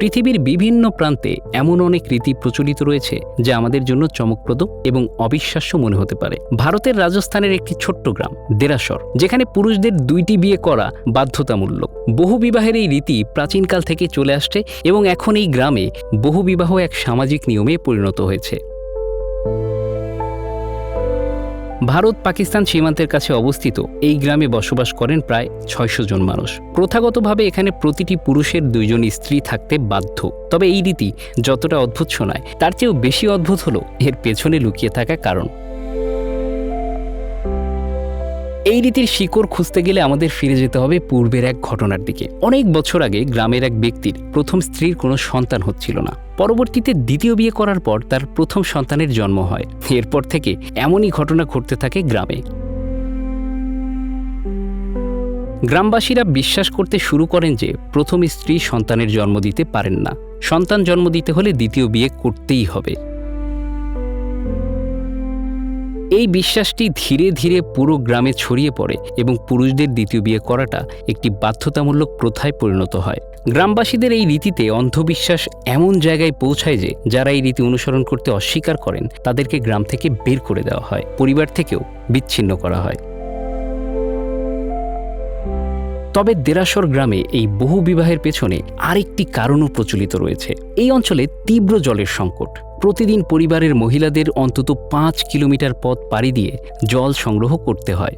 পৃথিবীর বিভিন্ন প্রান্তে এমন অনেক রীতি প্রচলিত রয়েছে যা আমাদের জন্য চমকপ্রদ এবং অবিশ্বাস্য মনে হতে পারে। ভারতের রাজস্থানের একটি ছোট্ট গ্রাম, দেরাসর, যেখানে পুরুষদের দুইটি বিয়ে করা বাধ্যতামূলক। বহু বিবাহের এই রীতি প্রাচীনকাল থেকে চলে আসছে এবং এখন এই গ্রামে বহু বিবাহ এক সামাজিক নিয়মে পরিণত হয়েছে। ভারত পাকিস্তান সীমান্তের কাছে অবস্থিত। এই গ্রামে বসবাস করেন প্রায় ছয়শো জন মানুষ। প্রথাগতভাবে এখানে প্রতিটি পুরুষের দুইজন স্ত্রী থাকতে বাধ্য। তবে এই রীতি যতটা অদ্ভুত শোনায়, তার চেয়েও বেশি অদ্ভুত হলো এর পেছনে লুকিয়ে থাকা কারণ। এই রীতির শিকড় খুঁজতে গেলে আমাদের ফিরে যেতে হবে পূর্বের এক ঘটনার দিকে। অনেক বছর আগে গ্রামের এক ব্যক্তির প্রথম স্ত্রীর কোনো সন্তান হচ্ছিল না। পরবর্তীতে দ্বিতীয় বিয়ে করার পর তার প্রথম সন্তানের জন্ম হয়। এরপর থেকে এমনই ঘটনা ঘটতে থাকে গ্রামে। গ্রামবাসীরা বিশ্বাস করতে শুরু করেন যে প্রথম স্ত্রী সন্তানের জন্ম দিতে পারেন না। সন্তান জন্ম দিতে হলে দ্বিতীয় বিয়ে করতেই হবে। এই বিশ্বাসটি ধীরে ধীরে পুরো গ্রামে ছড়িয়ে পড়ে এবং পুরুষদের দ্বিতীয় বিয়ে করাটা একটি বাধ্যতামূলক প্রথায় পরিণত হয়। গ্রামবাসীদের এই রীতিতে অন্ধবিশ্বাস এমন জায়গায় পৌঁছায় যে, যারা এই রীতি অনুসরণ করতে অস্বীকার করেন, তাদেরকে গ্রাম থেকে বের করে দেওয়া হয়, পরিবার থেকেও বিচ্ছিন্ন করা হয়। তবে দেরাসর গ্রামে এই বহু বিবাহের পেছনে আরেকটি কারণও প্রচলিত রয়েছে। এই অঞ্চলে তীব্র জলের সংকট। প্রতিদিন পরিবারের মহিলাদের অন্তত পাঁচ কিলোমিটার পথ পাড়ি দিয়ে জল সংগ্রহ করতে হয়।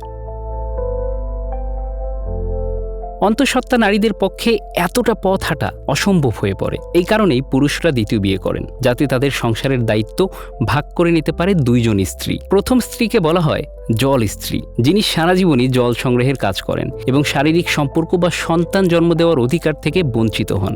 অন্তঃসত্ত্বা নারীদের পক্ষে এতটা পথ হাঁটা অসম্ভব হয়ে পড়ে। এই কারণেই পুরুষরা দ্বিতীয় বিয়ে করেন, যাতে তাদের সংসারের দায়িত্ব ভাগ করে নিতে পারে দুইজন স্ত্রী। প্রথম স্ত্রীকে বলা হয় জল স্ত্রী, যিনি সারা জীবনই জল সংগ্রহের কাজ করেন এবং শারীরিক সম্পর্ক বা সন্তান জন্ম দেওয়ার অধিকার থেকে বঞ্চিত হন।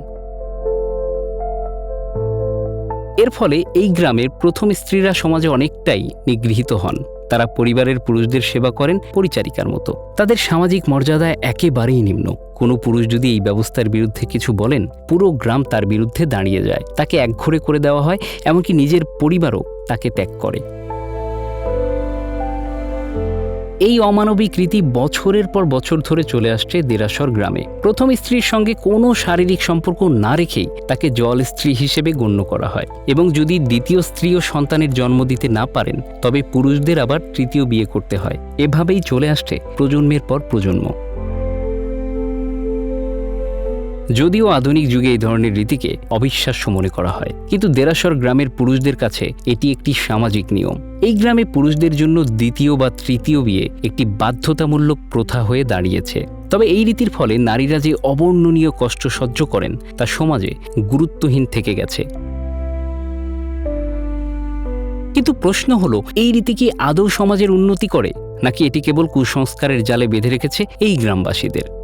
এর ফলে এই গ্রামের প্রথম স্ত্রীরা সমাজে অনেকটাই নিগৃহীত হন। তারা পরিবারের পুরুষদের সেবা করেন পরিচারিকার মতো। তাদের সামাজিক মর্যাদা একেবারেই নিম্ন। কোনো পুরুষ যদি এই ব্যবস্থার বিরুদ্ধে কিছু বলেন, পুরো গ্রাম তার বিরুদ্ধে দাঁড়িয়ে যায়। তাকে একঘরে করে দেওয়া হয়, এমনকি নিজের পরিবারও তাকে ত্যাগ করে। এই অমানবিক রীতি বছরের পর বছর ধরে চলে আসছে দেরাসর গ্রামে। প্রথম স্ত্রীর সঙ্গে কোনো শারীরিক সম্পর্ক না রেখেই তাকে জল স্ত্রী হিসেবে গণ্য করা হয় এবং যদি দ্বিতীয় স্ত্রী ও সন্তানের জন্ম দিতে না পারেন, তবে পুরুষদের আবার তৃতীয় বিয়ে করতে হয়। এভাবেই চলে আসছে প্রজন্মের পর প্রজন্ম। যদিও আধুনিক যুগে এই ধরনের রীতিকে অবিশ্বাস্য মনে করা হয়। কিন্তু দেরাসর গ্রামের পুরুষদের কাছে এটি একটি সামাজিক নিয়ম। এই গ্রামে পুরুষদের জন্য দ্বিতীয় বা তৃতীয় বিয়ে একটি বাধ্যতামূলক প্রথা হয়ে দাঁড়িয়েছে। তবে এই রীতির ফলে নারীরা যে অবর্ণনীয় কষ্ট সহ্য করেন, তা সমাজে গুরুত্বহীন থেকে গেছে। কিন্তু প্রশ্ন হলো, এই রীতি কি আদৌ সমাজের উন্নতি করে? নাকি এটি কেবল কুসংস্কারের জালে বেঁধে রেখেছে এই গ্রামবাসীদের?